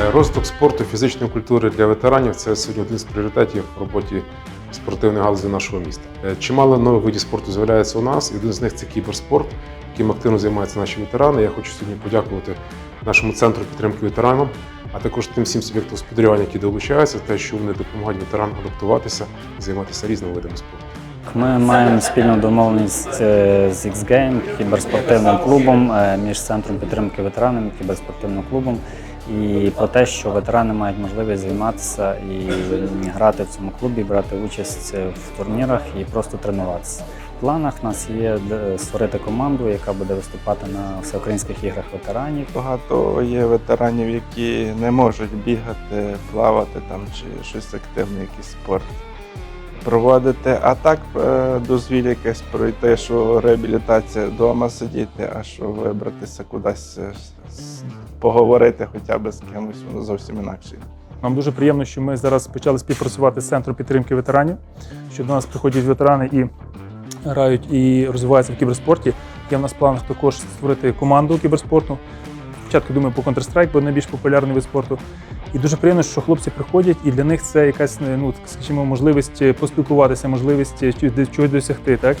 Е, Розвиток спорту, фізичної культури для ветеранів це сьогодні один з пріоритетів в роботі спортивної галузі нашого міста. Е, Чимало нових видів спорту з'являється у нас, і один з них це кіберспорт, яким активно займаються наші ветерани. Я хочу сьогодні подякувати нашому центру підтримки ветеранам, а також тим всім суб'єктам господарювання, які долучаються, те, що вони допомагають ветеранам адаптуватися і займатися різними видами спорту. Ми маємо спільну домовленість е, з X-Game, кіберспортивним клубом е, між центром підтримки ветеранів кіберспортивним клубом. І про те, що ветерани мають можливість займатися і грати в цьому клубі, брати участь в турнірах і просто тренуватися. В планах нас є створити команду, яка буде виступати на всеукраїнських іграх ветеранів. Багато є ветеранів, які не можуть бігати, плавати там чи щось активне, якийсь спорт проводити. А так е, дозвіль якесь пройти, що реабілітація вдома сидіти, а що вибратися кудись е, поговорити хоча б з кимось, воно зовсім інакше. Нам дуже приємно, що ми зараз почали співпрацювати з центром підтримки ветеранів, що до нас приходять ветерани і грають і розвиваються в кіберспорті. Є в нас планах також створити команду кіберспорту. Спочатку думаю по Counter-Strike, бо найбільш популярний вид спорту. І дуже приємно, що хлопці приходять, і для них це якась, ну скажімо, можливість поспілкуватися, можливість чогось досягти. Так?